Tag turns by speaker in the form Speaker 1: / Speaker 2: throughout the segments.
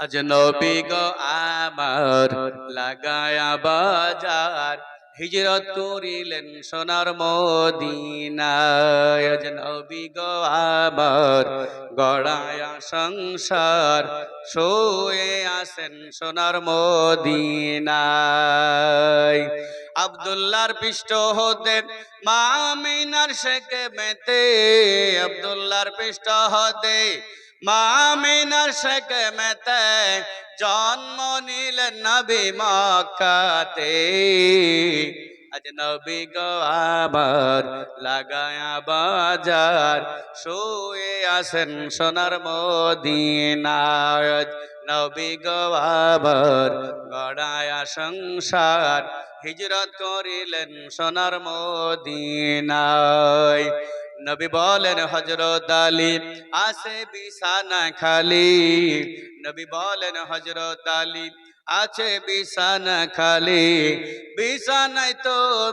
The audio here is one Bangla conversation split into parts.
Speaker 1: আজ নবী গো আমার লাগায়া বাজার হিজরত করিলেন সোনার মদিনায়। আজ নবী গো আমার গড়ায়া সংসার শোয়ে আসেন সোনার মদিনায়। আবদুল্লাহর পৃষ্ঠ হতে মামিনার শেখে মেতে আবদুল্লাহর পৃষ্ঠ হতে মামিনার শেখে মেতে জন্ম নিলেন নবী মক্কাতে। আজ নবী গো আবার লাগায়া বাজার, শুয়ে আসেন সোনার মদিনায়। নবী গো আবার গড়ায়া সংসার, হিজরত করিলেন সোনার মদিনায়। নবী বলেন হজরত আলী, আসে বিছানা খালি। নবী বলেন হজরত আলী, আছে বিছানা খালি। বিছানায় তো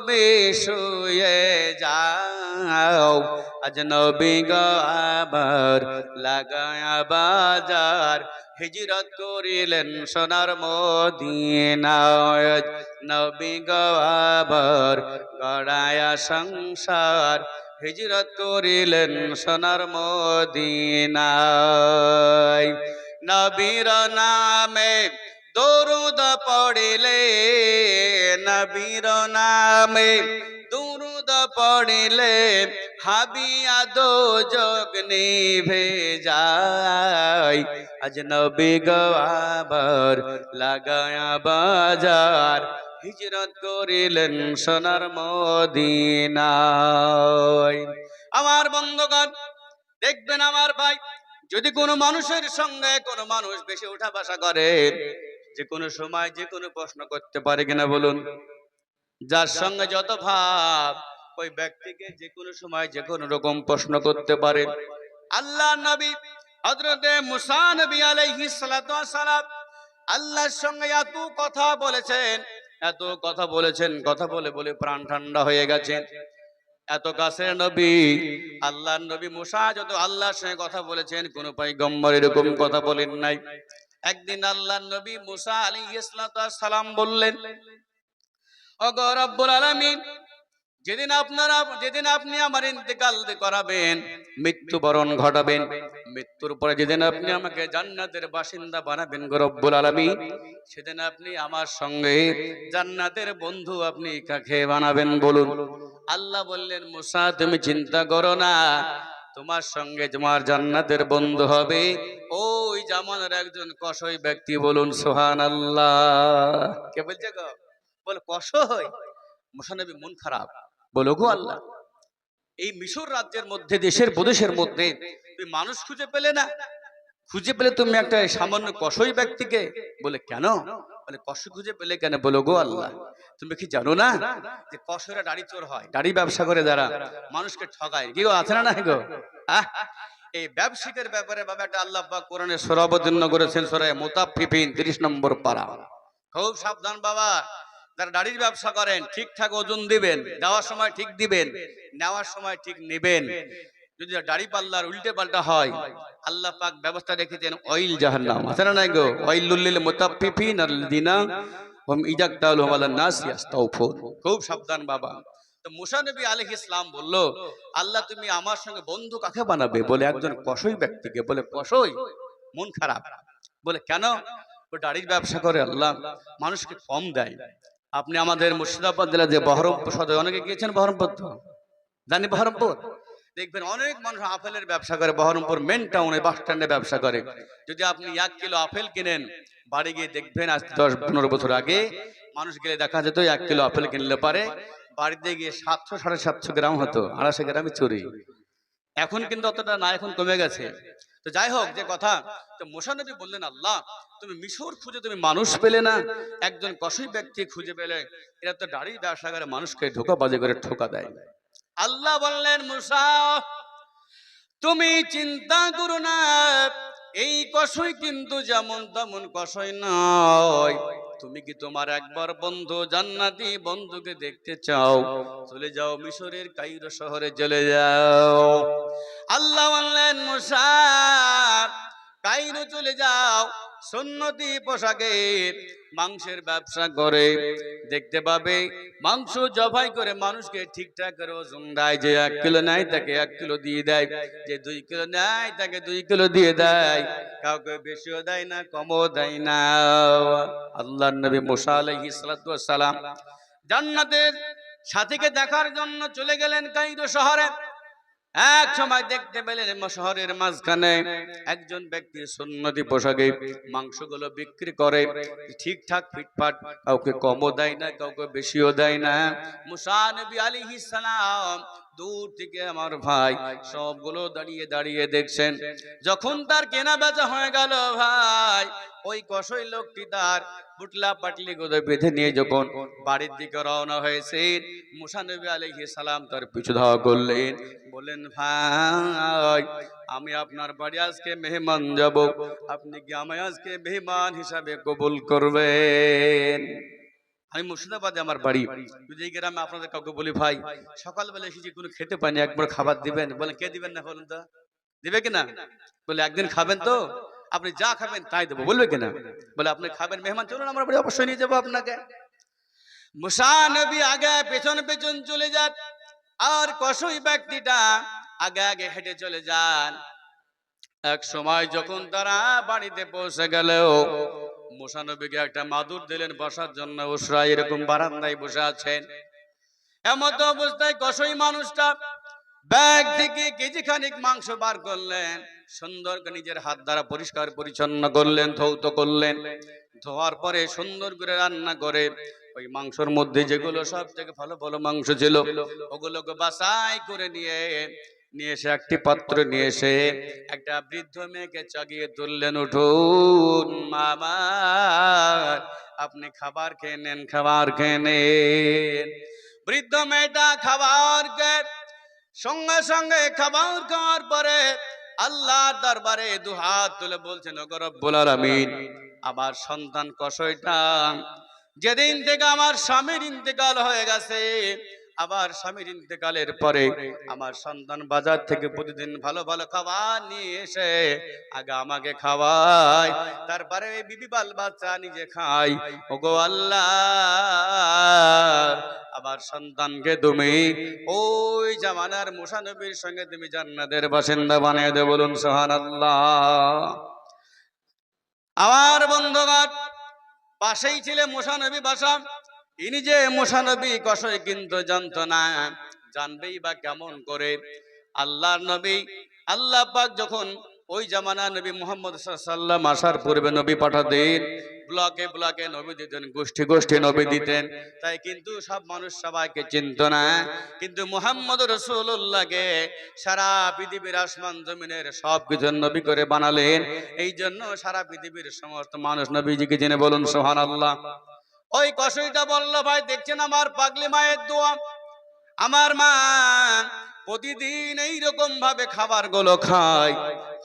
Speaker 1: শুয়ে যাও। আজ নবী আবার লাগায়া বাজার। হিজরত করিলেন সোনার মদিনায়। নবী আবার গড়ায়া সংসার। হিজরত করিলেন সোনার মদিনায়। নবীর নামে দরুদ পড়িলে, নবীর নামে দুরুদ পড়িলে হাবিয়া দো যোগ নিভে আজ নবী গবার লাগায়া বাজার হিজরত করিলেন সোনার মদিনায়। আমার বন্ধুগণ, দেখবেন আমার ভাই, যদি কোনো মানুষের সঙ্গে কোনো মানুষ বেশি উঠা বসা করে, যে কোনো সময় যে কোনো প্রশ্ন করতে পারে কিনা বলুন। যার সঙ্গে যত ভাব, ওই ব্যক্তিকে যে কোনো সময় যে কোনো রকম প্রশ্ন করতে পারে। আল্লাহ নবী হযরতে মুসা নবী আলাইহিস সালাম আল্লাহর সঙ্গে এত কথা বলেছেন এত কথা বলেছেন, কথা বলে বলে প্রাণ ঠান্ডা হয়ে গেছে। এত কাছের নবী আল্লাহ নবী মুসা যত আল্লাহর সঙ্গে কথা বলেছেন, কোন পাইগম্বর এরকম কথা বলেন নাই। একদিন আল্লাহ নবী মুসা আলী সালাম বললেন আলমিন আলামিন যেদিন আপনারা, যেদিন আপনি আমার ইন্তেকাল করাবেন, মৃত্যুবরণ ঘটাবেন, মৃত্যুর পরে যেদিন আপনি আমাকে জান্নাতের বাসিন্দা বানাবেন গো রব্বুল আলামিন, সেদিন আপনি আমার সঙ্গে জান্নাতের বন্ধু আপনি কাকে বানাবেন বলুন? আল্লাহ বললেন, মুসা, তুমি চিন্তা করো না, তোমার সঙ্গে তোমার জান্নাতের বন্ধু হবে। ওই জামানের একজন কসই ব্যক্তি বলুন সোহান আল্লাহ কে বলছে গো? বলে কষই মুসানবী মন খারাপ। বলো গো আল্লাহ। এই মিশর রাজ্যের মধ্যে দেশের প্রদেশের মধ্যে তুমি মানুষ খুঁজে পেলে না। খুঁজে পেলে তুমি একটা সামান্য কষই ব্যক্তিকে বলে কেন? বলে কষ খুঁজে পেলে কেন? বলো গো আল্লাহ। তুমি কি জানো না যে কষরা দাড়ি চোর হয়? দাড়ি ব্যবসা করে যারা মানুষকে ঠকায় কি গো আছে না না গো? আহ? এই ব্যবসায়িকের ব্যাপারে বাবা একটা আল্লাহ পাক কোরআনে সূরা অবতীর্ণ করেছেন সূরা মুতাফফিফিন 30 নম্বর পারা। খুব সাবধান বাবা। যারা দাড়ির ব্যবসা করেন, ঠিকঠাক ওজন দিবেন দেওয়ার সময় ঠিক দিবেন, নেওয়ার সময় ঠিক নেবেন। যদি দাড়ি পাল্লার উল্টে পাল্টা হয়, আল্লাহ পাক ব্যবস্থা রেখেছেন অয়েল জাহান্নাম। আছে না নাই গো? অয়েল লুল্লিল মুতাফফিফিন আল্লাযিনা হুম ইজাক্তালু আলান নাস ইয়াস্তাউফুন খুব সাবধান বাবা। তো মুসা নবী আলাইহিস ইসলাম বলল, আল্লাহ তুমি আমার সঙ্গে বন্ধু কাকে বানাবে? বলে একজন কষই ব্যক্তিকে বলে কষই মন খারাপ। বলে, কেন? দাড়ির ব্যবসা করে, আল্লাহ মানুষকে কম দেয়। আপনি আমাদের মুর্শিদাবাদ জেলা যে বহরমপুর সদর, অনেকে গিয়েছেন বহরমপুর তো? জানি বহরমপুর? দেখবেন অনেক মানুষ আপেলের ব্যবসা করে, বহরমপুর মেন টাউনে বাস স্ট্যান্ডে ব্যবসা করে। যদি আপনি এক কিলো আপেল কিনেন, বাড়ি গিয়ে দেখবেন আজ দশ, পনেরো বছর আগে মানুষ গেলে দেখা যেত এক কিলো আপেল কিনলে পারে, বাড়িতে গিয়ে সাতশো, সাড়ে সাতশো গ্রাম হতো, আড়াইশো গ্রামে চুরি। এখন কিন্তু অতটা না, এখন কমে গেছে। তো যাই হোক, যে কথা, তো মোশানবী বললেন, আল্লাহ তুমি মিশর খুঁজে তুমি মানুষ পেলে না। একজন কষই ব্যক্তি খুঁজে পেলে, এরা তো দাড়ি ব্যবসা করে মানুষকে বাজে করে ঠোকা দেয়। আল্লাহ বললেন, মুসা, তুমি চিন্তা করো না, এই কষই কিন্তু যেমন তেমন কষই নয়। তুমি কি তোমার একবার বন্ধু জান্নাতি বন্ধুকে দেখতে চাও? চলে যাও মিশরের কাইরো শহরে চলে যাও। আল্লাহ বললেন, মুসা কাইনু চলে যাও সন্নতি পোশাকে। মাংসের ব্যবসা করে, দেখতে পাবে, মাংস জবাই করে মানুষকে ঠিকঠাক করে ওজন দেয়। যে এক কিলো নেয় তাকে এক কিলো দিয়ে দেয়। যে দুই কিলো নেয় তাকে দুই কিলো দিয়ে দেয়। কাউকে বেশিও দেয় না, কমও দেয় না। আল্লাহ নবী মুসা সালাতু সালাম জান্নাতের সাথীকে দেখার জন্য চলে গেলেন কাইরো শহরে। এক সময় দেখতে পেলেন শহরের মাঝখানে একজন ব্যক্তি সুন্নতি পোশাকে মাংসগুলো বিক্রি করে, ঠিকঠাক ফিটফাট, কাউকে কমও দেয় না, কাউকে বেশিও দেয় না। মুসানবী আলী আলাইহিস সালাম দূর থেকে আমার ভাই সবগুলো দাঁড়িয়ে দাঁড়িয়ে দেখছেন। যখন তার কেনা বেচা হয়ে গেল ভাই, ওই কষই লোকটি তার পুটলা পাটলি গুলো বেঁধে নিয়ে যখন বাড়ির দিকে রওনা হয়েছে, মুসা নবী আলাইহিস সালাম তার পিছু ধাওয়া করলেন। বলেন ভাই, আমি আপনার বাড়ি আজকে মেহমান যাব। আপনি কি আমায় আজকে মেহমান হিসাবে কবুল করবেন? আমি মুর্শিদাবাদে আমার বাড়ি। যদি এই গ্রামে আপনাদের কাউকে বলি ভাই সকালবেলা এসেছি কোনো খেতে পাইনি একবার খাবার দিবেন। বলেন কে দিবেন না বলুন তো? দিবে কিনা বলে একদিন খাবেন তো। আপনি যা খাবেন তাই দেবো। বলবে কিনা বলে আপনি খাবেন মেহমান চলুন আমার বাড়ি অবশ্যই নিয়ে যাব আপনাকে। মুসা নবী আগে পেছন পেছন চলে যান আর কসই ব্যক্তিটা আগে আগে হেঁটে চলে যান। এক সময় যখন তারা বাড়িতে পৌঁছে গেলেও মুসানবীকে একটা মাদুর দিলেন, বসার জন্য উসরা এরকম বারান্দায় বসে আছেন। এমত অবস্থায় কসই মানুষটা ব্যাগ থেকে কেজি খানিক মাংস বার করলেন সুন্দর নিজের হাত দ্বারা পরিষ্কার পরিচ্ছন্ন করলেন, ধৌত করলেন। ধোয়ার পরে সুন্দর করে রান্না করে, ওই মাংসর মধ্যে যেগুলো সব থেকে ভালো ভালো মাংস ছিল, ওগুলোকে বাছাই করে নিয়ে নিয়ে এসে একটি পাত্র নিয়ে এসে একটা বৃদ্ধ মেয়েকে চাগিয়ে তুললেন উঠুন মামা, আপনি খাবার খেয়ে নেন, খাবার খেয়ে নেন। বৃদ্ধ মেয়েটা খাবার সঙ্গে সঙ্গে খাবার খাওয়ার পরে আল্লাহর দরবারে দু হাত তুলে বলছেন, ওগো রব্বুল আলামিন, আমার সন্তান কষয়টা যেদিন থেকে আমার স্বামীর ইন্তেকাল হয়ে গেছে আবার স্বামীর ইন্তেকালের পরে আমার সন্তান বাজার থেকে প্রতিদিন ভালো ভালো খাবার নিয়ে এসে আগে আমাকে খাওয়ায়। তারপরে বিবি বাল বাচ্চা নিজে খাই ওগো আল্লাহ আবার সন্তানকে তুমি ওই জামানার মুসানবীর সঙ্গে তুমি জান্নাতের বাসিন্দা বানিয়ে দে বলুন সোহান আল্লাহ আমার বন্ধুগণ, পাশেই ছিলেন মুসানবী বাসা। ইনি যে মুসানবী কষয় কিন্তু জানতো না জানবেই বা কেমন করে। আল্লাহর নবী, আল্লাহ পাক যখন ওই জামানা নবী মোহাম্মদ সাল্লাম আসার পূর্বে নবী পাঠাতেন, ব্লকে ব্লকে নবী দিতেন, গোষ্ঠী গোষ্ঠী নবী দিতেন, তাই কিন্তু সব মানুষ সবাইকে চিনত না। কিন্তু মোহাম্মদ রসুল্লাহকে সারা পৃথিবীর আসমান জমিনের সব কিছু নবী করে বানালেন। এই জন্য সারা পৃথিবীর সমস্ত মানুষ নবীজিকে জেনে বলুন সোহান আল্লাহ ওই কষইটা বলল, ভাই, দেখছেন আমার পাগলি মায়ের দোয়া? আমার মা প্রতিদিন এইরকম ভাবে খাবারগুলো খায়।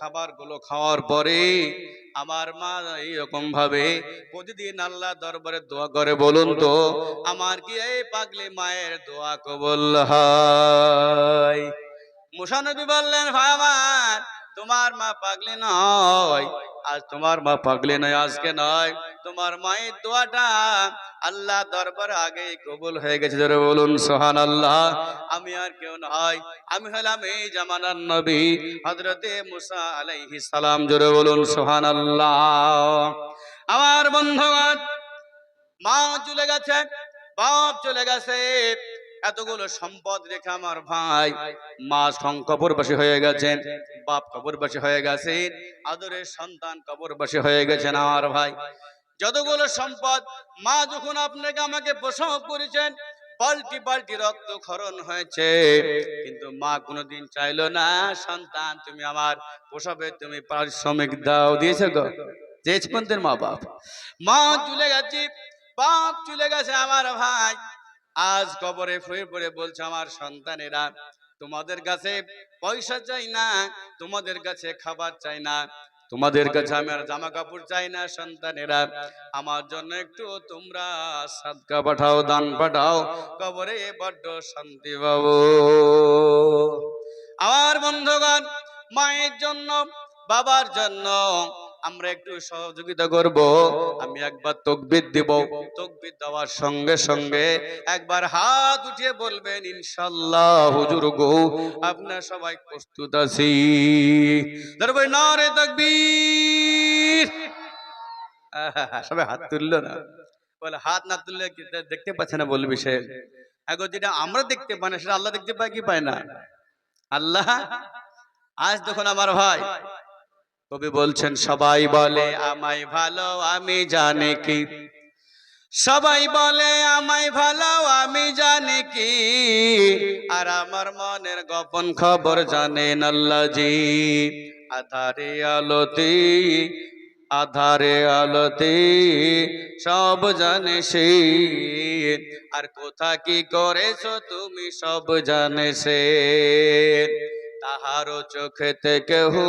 Speaker 1: খাবারগুলো খাওয়ার পরে আমার মা এইরকম ভাবে প্রতিদিন আল্লাহ দরবারে দোয়া করে, বলুন তো, আমার কি এই পাগলি মায়ের দোয়া কবল হয়? মুসানবী বললেন, ভাই, আমার তোমার মা পাগলি নয়, আজ তোমার মা পাগলি নয়, আজকে নয়। তোমার মায়ের দোয়াটা আল্লাহ দরবার আগে কবুল হয়ে গেছে ধরে বলুন সোহান আল্লাহ আমি আর কেউ নয়, আমি হলাম এই জামানার নবী হজরতে মুসা আলাইহি সালাম, জোরে বলুন সোহান আল্লাহ আমার বন্ধুগণ, মা চলে গেছে, বাপ চলে গেছে। এতগুলো সম্পদ রেখে আমার ভাই মা কবরবাসী হয়ে গেছেন, বাপ কবরবাসী হয়ে গেছেন, আদরের সন্তান কবরবাসী হয়ে গেছেন আমার ভাই। যতগুলো সম্পদ মা যখন আপনাকে আমাকে প্রসব করেছেন পাল্টি পাল্টি রক্ত খরণ হয়েছে, কিন্তু মা কোনোদিন চাইলো না, সন্তান তুমি আমার প্রসবে তুমি পারিশ্রমিক দাও, দিয়েছে গো? দিয়েছে মা বাপ মা চলে গেছে, বাপ চলে গেছে আমার ভাই। আজ কবরে ফুয়ে পড়ে বলছে, আমার সন্তানেরা, তোমাদের কাছে পয়সা চাই না, তোমাদের কাছে খাবার চাই না, তোমাদের কাছে আমি আর জামা কাপড় চাই না, সন্তানেরা, আমার জন্য একটু তোমরা সাদকা পাঠাও, দান পাঠাও, কবরে বড্ড শান্তি পাবো। আমার বন্ধুগণ, মায়ের জন্য, বাবার জন্য আমরা একটু সহযোগিতা করব। আমি একবার তকবির দিব। তকবির দেওয়ার সঙ্গে সঙ্গে একবার হাত উঠিয়ে বলবেন ইনশাল্লাহ হুজুর গো আপনার সবাই প্রস্তুত আছি। ধরবে নারে তকবীর। আহা, সবাই হাত তুললো না। বলে হাত না তুললে দেখতে পাচ্ছে না? বলবি সে এখন যেটা আমরা দেখতে পাই না সেটা আল্লাহ দেখতে পায় কি পায় না? আল্লাহ? আজ দেখুন আমার ভাই কবি বলছেন, সবাই বলে, আমায় ভালো, আমি জানি কি। সবাই বলে, আমায় ভালো, আমি জানি কি। আর আমার মনের গোপন খবর জানেন আল্লাহজি। আধারে আলোতে আধারে আলোতে সব জানে সে। আর কোথা কি করেছ তুমি সব জানে সে। তাহারও চোখে থেকে হো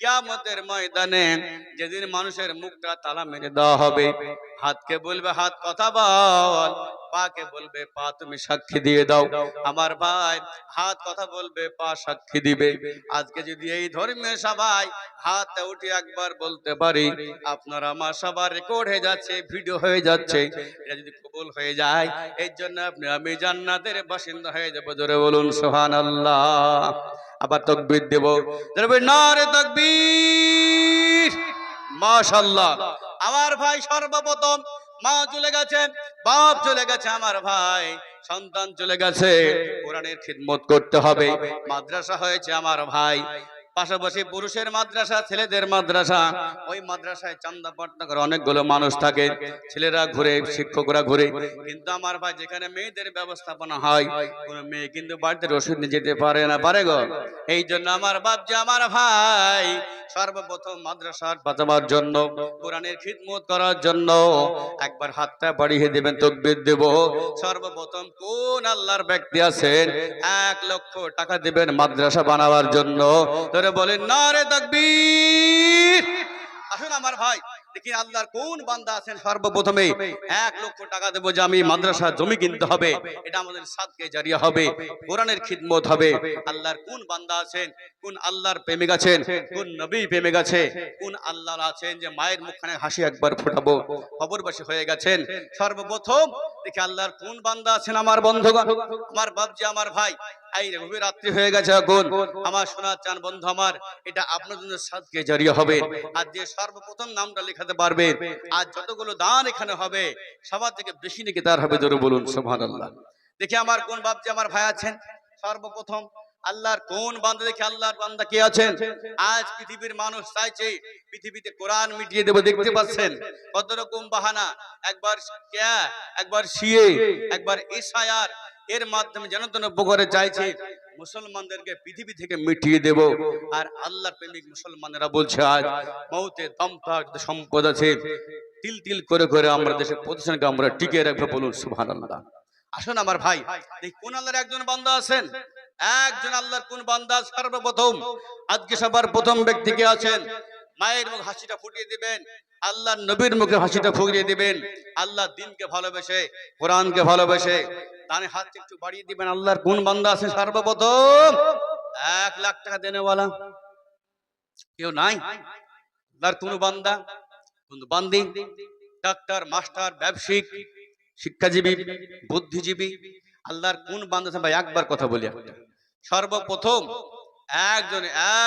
Speaker 1: কিয়ামতের ময়দানে যেদিন মানুষের মুখটা তালা মেরে দেওয়া হবে, হাতকে বলবে, হাত কথা বল, পাকে বলবে, পা তুমি সাক্ষী দিয়ে দাও। আমার ভাই, হাত কথা বলবে, পা সাক্ষী দিবে। আজকে যদি এই ধর্মের সবাই হাত উঠে একবার বলতে পারি, আপনার আমার সবার রেকর্ড হয়ে যাচ্ছে ভিডিও হয়ে যাচ্ছে। এটা যদি কবুল হয়ে যায় এই জন্য আপনি আমি জান্নাতের বাসিন্দা হয়ে যাব। জোরে বলুন সোহান আল্লাহ আবার তকবির দেব। নারে তকবীর। মাশাল্লাহ আমার ভাই সর্বপ্রথম মা চলে গেছে, বাপ চলে গেছে, আমার ভাই সন্তান চলে গেছে। কোরআনের খিদমত করতে হবে। মাদ্রাসা হয়েছে আমার ভাই। পাশাপাশি পুরুষের মাদ্রাসা, ছেলেদের মাদ্রাসা, ওই মাদ্রাসায় চান্দা পাটনা করে অনেকগুলো মানুষ থাকে, ছেলেরা ঘুরে, শিক্ষকরা ঘুরে। কিন্তু আমার ভাই, যেখানে মেয়েদের ব্যবস্থাপনা হয়, কোন মেয়ে কিন্তু বাড়িতে রসুদ নিয়ে যেতে পারে না। পারে গো? এই জন্য আমার বাপ যে আমার ভাই, সর্বপ্রথম মাদ্রাসার বাঁচাবার জন্য, কোরআনের খিদমত করার জন্য একবার হাতটা বাড়িয়ে দেবেন, তকবির দেব। সর্বপ্রথম কোন আল্লাহর ব্যক্তি আছেন, এক লক্ষ টাকা দেবেন মাদ্রাসা বানাবার জন্য। ধরে বলেন না রে তকবীর। আসুন আমার ভাই, দেখি আল্লাহর কোন বান্দা আছেন সর্বপ্রথমে। এক লক্ষ টাকা দেবো যে আমি মাদ্রাসা জমি কিনতে হবে। এটা আমাদের সাদকে জারিয়া হবে, কোরআনের খিদমত হবে। আল্লাহর কোন বান্দা আছেন? কোন আল্লাহর প্রেমিক আছেন? কোন নবী প্রেমে গেছে কোন আল্লাহ আছেন যে মায়ের মুখখানে হাসি একবার ফোটাবো? খবরবাসী হয়ে গেছেন। সর্বপ্রথম দেখি আল্লাহর কোন বান্দা আছেন আমার বন্ধুগণ? আমার বাপজি, আমার ভাই বন্ধু সর্বপ্রথম দেখি আমার কোন বাপজি আমার ভাই আছেন? সর্বপ্রথম, আল্লাহর কোন বান্দা দেখে আল্লাহর বান্দা কে আছেন? আজ পৃথিবীর মানুষ চাইছে পৃথিবীতে কোরআন মিটিয়ে দেবো, দেখতে পাচ্ছেন? কত রকম বাহানা। একবার একবার সিয়ে একবার এসআইআর এর মাধ্যমে যেন তেন উপকারে চাইছে, মুসলমানদেরকে পৃথিবী থেকে মিটিয়ে দেব। আর আল্লাহর প্রেমিক মুসলমানেরা বলছে, আজ মৌতে দমতা সম্পদ আছে, তিল তিল করে করে আমরা দেশের প্রতিষ্ঠানকে আমরা টিকিয়ে রাখব বলুন, সুবহানাল্লাহ। আসুন আমার ভাই কোন আল্লাহর একজন বান্দা আছেন? একজন আল্লাহর কোন বান্দা সর্বপ্রথম, আজকে সবার প্রথম ব্যক্তি কে আছেন? মায়ের মুখ হাসিটা ফুটিয়ে দিবেন, আল্লাহ নবীর মুখে হাসিটা ফুটিয়ে দিবেন, আল্লাহ দিনকে ভালোবেসে, কোরআনকে ভালোবেসে তার হাত একটু বাড়িয়ে দিবেন, আল্লাহর কোন বান্দা আছে সর্বপ্রথম? এক লাখ টাকা দেনেওয়ালা। কেউ নাই? আল্লাহর কোন বান্দা? কোন বান্দি? ডাক্তার, মাস্টার, ব্যবসায়িক, শিক্ষাজীবী, বুদ্ধিজীবী, আল্লাহর কোন বান্দা ভাই, একবার কথা বলি সর্বপ্রথম একজন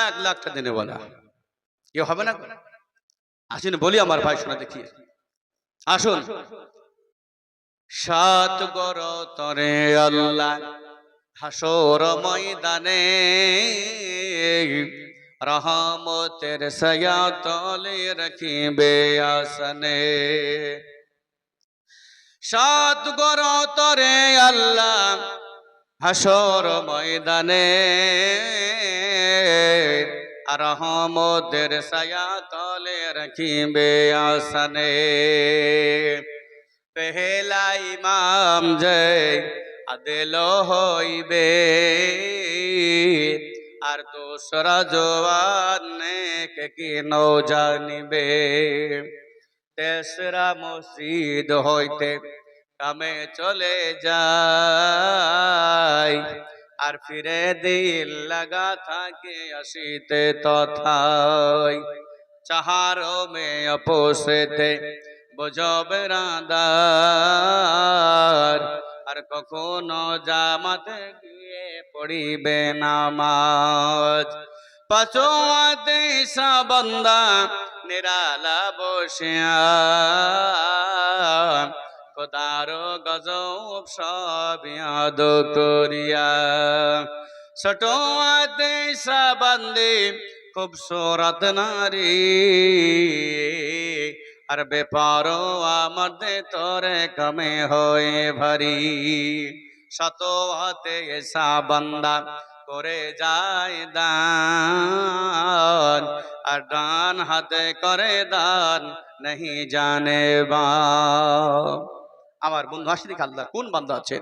Speaker 1: এক লাখ টাকা দেনেওয়ালা। কেউ হবে না আসুন, বলি আমার ভাই শোনা, দেখি। আসুন। সাত গর তরে আল্লাহ, হাসর ময়দানে, রহমতের সয়া তলে রাখিবে আসনে। সাত গর তরে আল্লাহ, হাসর ময়দানে রহমতের সয়া তলে রাখিবে আসনে। পেহেলা ইমাম জয় আদেল হইবে, আর দোসরা জওয়ান কে কি নৌ জানিবে তেসরা মসজিদ হইতে কামে চলে যায় আর ফিরে দিল লাগা থাকে আসিতে তথায়। চাহারো মে অপোষেতে বুঝবে রাদার আর কখনো জামাতে গিয়ে পড়িবে নামাজ। পাচোয়াতে বন্দা, নিরালা বসিয়া খোদারো গজব সব করিয়া। ছোটোয়াতে বন্দে খুবসুরত নারী। আর বেপার আমাদে তোরে কমে হয়ে ভারী। শত হাতে এসা বন্দা করে যায় দান, আর ডান হাতে করে দান नहीं জানে বা আমার বন্ধু হাসিদিক আল্লাহ কোন বান্দা আছেন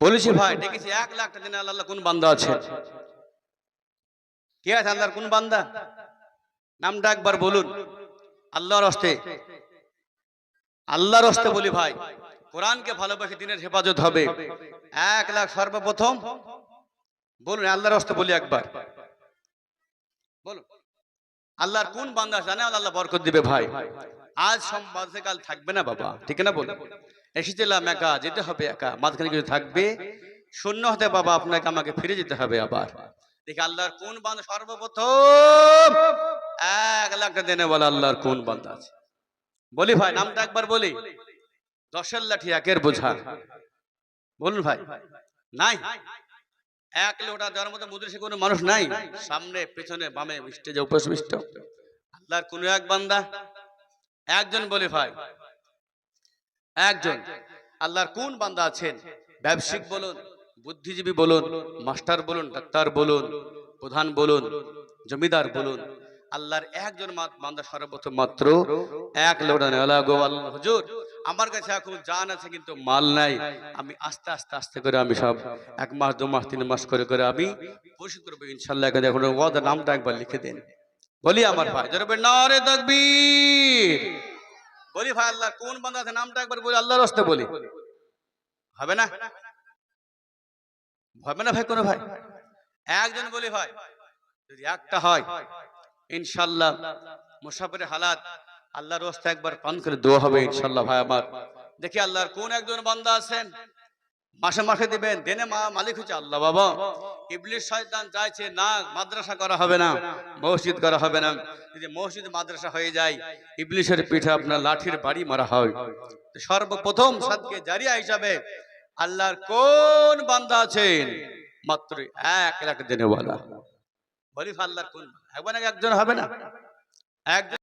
Speaker 1: বলেছি, ভাই, ডেকেছি এক লাখ টাকা দিনে আল্লাহ কোন বান্দা আছে? কে আছে আল্লাহর কোন বান্দা? নামটা একবার বলুন। আল্লাহর হস্তে। আল্লাহর হস্তে বলি, ভাই, কোরআনকে ভালোবাসে, দিনের হেফাজত হবে। এক লাখ সর্বপ্রথম। বলুন, আল্লাহর হস্তে বলি একবার। বলুন, আল্লাহর কোন বান্দা জানে আল্লাহ বরকত দিবে, ভাই। আজ সোমবার কাল থাকবে না, বাবা। ঠিক না বলুন? এসেছিলাম একা, যেতে হবে একা। মাঝখানে কিছু থাকবে, শূন্য হতে বাবা, আপনাকে আমাকে ফিরে যেতে হবে আবার। দেখি আল্লাহর কোন বান্দা সর্বপ্রথম? এক লাখ দেনে বলে আল্লাহর কোন বান্দা আছে? বলি ভাই, নামটা একবার বলি। দশের লাঠি একের বোঝা। বলুন ভাই। নাই? এক লোটা দেওয়ার মতো মুদ্রিসে কোনো মানুষ নাই? সামনে, পেছনে, বামে, স্টেজে আল্লাহর কোন এক বান্দা? একজন বলি ভাই। একজন। আল্লাহর কোন বান্দা আছেন? ব্যবসায়িক বলুন, বুদ্ধিজীবী বলুন, মাস্টার বলুন, ডাক্তার বলুন, প্রধান বলুন, জমিদার বলুন, আল্লাহর একজন বান্দা সর্বপ্রথম মাত্র এক আল্লাহ গো আল্লাহ, হুজুর, আমার কাছে এখন জান আছে কিন্তু মাল নাই। আমি আস্তে আস্তে আস্তে করে আমি সব এক মাস, দু মাস, তিন মাস করে করে আমি পরিশোধ করব, ইনশাল্লাহ, এখন এখন ওয়াদার নামটা একবার লিখে দেন। বলি আমার ভাই জরবে নারে তকবীর। ভাই আল্লাহ, কোন বান্দা আছে? নামটা একবার আল্লাহর হস্তে বলি। হবে না? হবে না ভাই কোনো ভাই? একজন বলি ভাই, যদি একটা হয়, ইনশাল্লাহ মুসাফির হালাত আল্লাহর হস্তে একবার পান করে দোয়া হবে ইনশাল্লাহ ভাই আমার। দেখি আল্লাহর কোন একজন বান্দা আছেন? মাসে মাসে দিবেন, দেনে মা মালিক হচ্ছে আল্লাহ বাবা। ইবলিশ শয়তান চাইছে না, মাদ্রাসা করা হবে না, মসজিদ করা হবে না। যদি মসজিদ, মাদ্রাসা হয়ে যায় ইবলিশের পিঠে আপনার লাঠির বাড়ি মারা হয়। সর্বপ্রথম সাদকে জারিয়া হিসাবে আল্লাহর কোন বান্দা আছেন? মাত্র এক লাখ বলা বলি আল্লাহর কোন একবার একজন হবে না? একজন